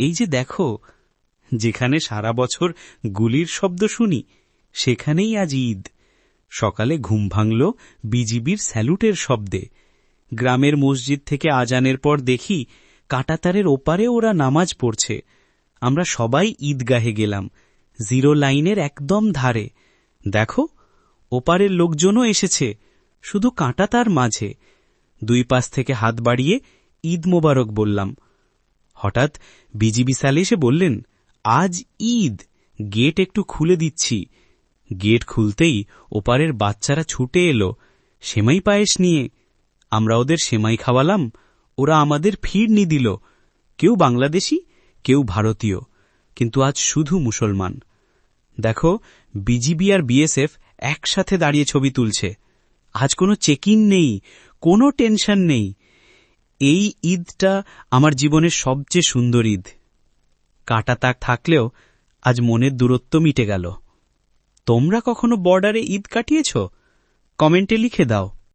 এই যে দেখো, যেখানে সারা বছর গুলির শব্দ শুনি, সেখানেই আজ ঈদ। সকালে ঘুম ভাঙল বিজিবির স্যালুটের শব্দে। গ্রামের মসজিদ থেকে আজানের পর দেখি কাটাতারের ওপারে ওরা নামাজ পড়ছে। আমরা সবাই ঈদগাহে গেলাম, জিরো লাইনের একদম ধারে। দেখো, ওপারের লোকজনও এসেছে, শুধু কাঁটাতার মাঝে। দুই পাশ থেকে হাত বাড়িয়ে ঈদ মোবারক বললাম। হঠাৎ বিজিবি সালে এসে বললেন, আজ ঈদ, গেট একটু খুলে দিচ্ছি। গেট খুলতেই ওপারের বাচ্চারা ছুটে এলো, সেমাই পায়েস নিয়ে। আমরা ওদের সেমাই খাওয়ালাম, ওরা আমাদের ফিরনি দিল। কেউ বাংলাদেশি, কেউ ভারতীয়, কিন্তু আজ শুধু মুসলমান। দেখো, বিজিবি আর বিএসএফ একসাথে দাঁড়িয়ে ছবি তুলছে। আজ কোনো চেকিং নেই, কোনো টেনশন নেই। এই ঈদটা আমার জীবনের সবচেয়ে সুন্দর ঈদ। কাটা তাক থাকলেও আজ মনের দূরত্ব মিটে গেল। তোমরা কখনো বর্ডারে ঈদ কাটিয়েছ? কমেন্টে লিখে দাও।